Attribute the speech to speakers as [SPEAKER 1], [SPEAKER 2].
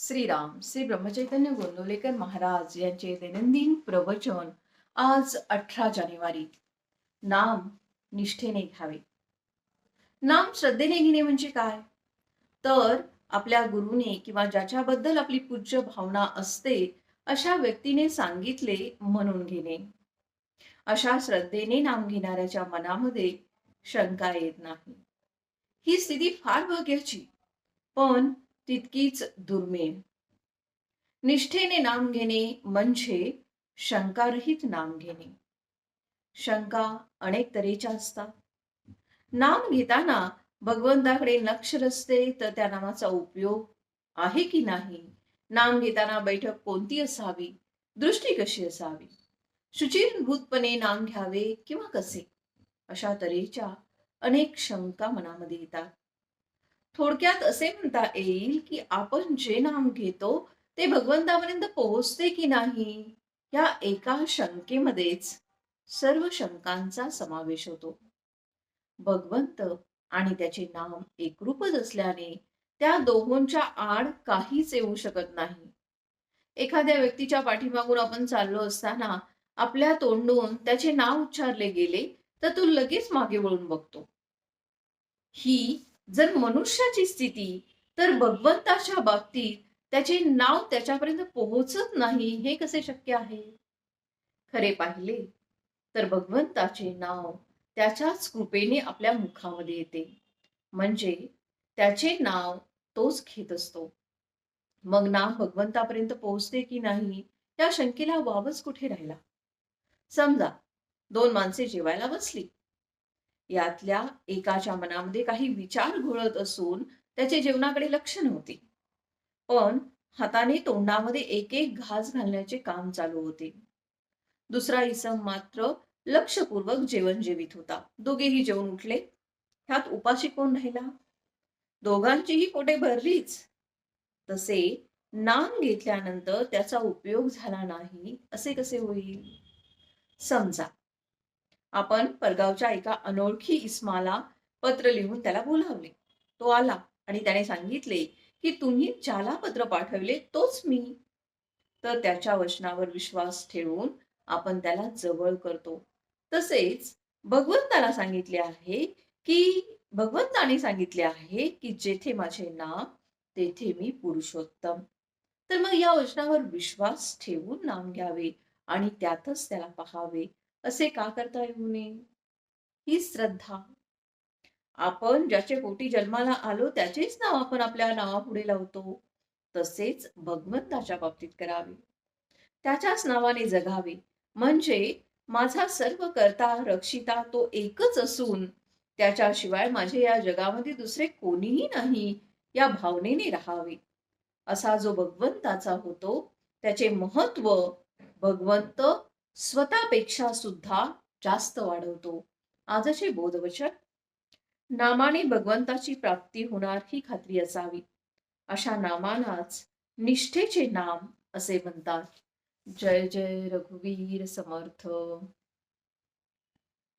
[SPEAKER 1] श्रीराम श्री ब्रह्मचैतन्य गोंदवलेकर महाराज यांचे दैनंदिन प्रवचन आज अठरा जानेवारी. नाम निष्ठेने घ्यावे. नाम श्रद्धेने घेणे म्हणजे काय? तर आपल्या गुरुने किंवा ज्याच्याबद्दल आपली पूज्य भावना असते अशा व्यक्तीने सांगितले म्हणून घेणे. अशा श्रद्धेने नाम घेणाऱ्याच्या मनामध्ये शंका येत नाही. ही स्थिती फार भाग्याची. पण तितकीच दुर्मिळ. निष्ठेने नाम घेणे म्हणजे शंकारहित नाम घेणे. शंका अनेक तऱ्हेच्या असतात. नाम घेताना भगवंताकडे लक्ष रचते तर त्या नामाचा उपयोग आहे की नाही? नाम घेताना बैठक कोणती असावी? दृष्टी कशी असावी? शुचिरभूतपणे नाम घ्यावे किंवा कसे? अशा तऱ्हेच्या अनेक शंका मनामध्ये येतात. थोडक्यात असे म्हणता येईल की आपण जे नाम घेतो ते भगवंतापर्यंत पोहोचते की नाही? या एका शंकेमध्येच सर्व शंकांचा समावेश होतो. भगवंत आणि त्याचे नाम एकरूपच असल्याने त्या दोघांच्या आड काहीच येऊ शकत नाही. एखाद्या व्यक्तीच्या पाठीमागून आपण चाललो असताना आपल्या तोंडून त्याचे नाव उच्चारले गेले तर तो लगेच मागे वळून बघतो. ही जर मनुष्याची स्थिती तर भगवंताच्या बाबतीत त्याचे नाव त्याच्यापर्यंत पोहोचत नाही हे कसे शक्य आहे? खरे पाहिले तर भगवंताचे नाव त्याच्याच कृपेने आपल्या मुखामध्ये येते. म्हणजे त्याचे नाव तोच घेत असतो. मग नाम भगवंतापर्यंत पोहोचते की नाही या शंकेला वावच कुठे राहिला? समजा दोन माणसे जेवायला बसली. यातल्या एकाच्या मनामध्ये काही विचार घोळत असून त्याचे जेवणाकडे लक्ष नव्हते. पण हाताने तोंडामध्ये एक एक घास घालण्याचे काम चालू होते. दुसरा इसम मात्र लक्षपूर्वक जेवण जेवित होता. दोघेही जेवण उठले. ह्यात उपाशी कोण राहिला? दोघांचीही कोठे भरलीच. तसे नाम घेतल्यानंतर त्याचा उपयोग झाला नाही असे कसे होईल? समजा आपण परगावच्या एका अनोळखी इस्माला पत्र लिहून त्याला बोलावले. तो आला आणि त्याने सांगितले की तुम्ही ज्याला पत्र पाठवले तोच मी. तर त्याच्या वचनावर विश्वास ठेवून आपण त्याला जवळ करतो. तसेच भगवंताला सांगितले आहे की भगवंताने सांगितले आहे की जेथे माझे नाव तेथे मी पुरुषोत्तम. तर मग या वचनावर विश्वास ठेवून नाम घ्यावे आणि त्यातच त्याला पहावे. असे का करता येऊ नये ही श्रद्धा. आपण ज्याचे पोटी जन्माला आलो त्याचेच नाव आपण आपल्या नावापुढे लावतो. तसेच भगवंताच्या बाबतीत करावे. त्याच्याच नावाने जगावे. म्हणजे माझा सर्व करता रक्षिता तो एकच असून त्याच्याशिवाय माझे या जगामध्ये दुसरे कोणीही नाही या भावनेने राहावे. असा जो भगवंताचा होतो त्याचे महत्त्व भगवंत स्वतःपेक्षा सुद्धा जास्त वाढवतो. आजचे बोधवचन नामाने भगवंताची प्राप्ती होणार ही खात्री असावी. अशा नामानाच निष्ठेचे नाम असे म्हणतात. जय जय रघुवीर समर्थ.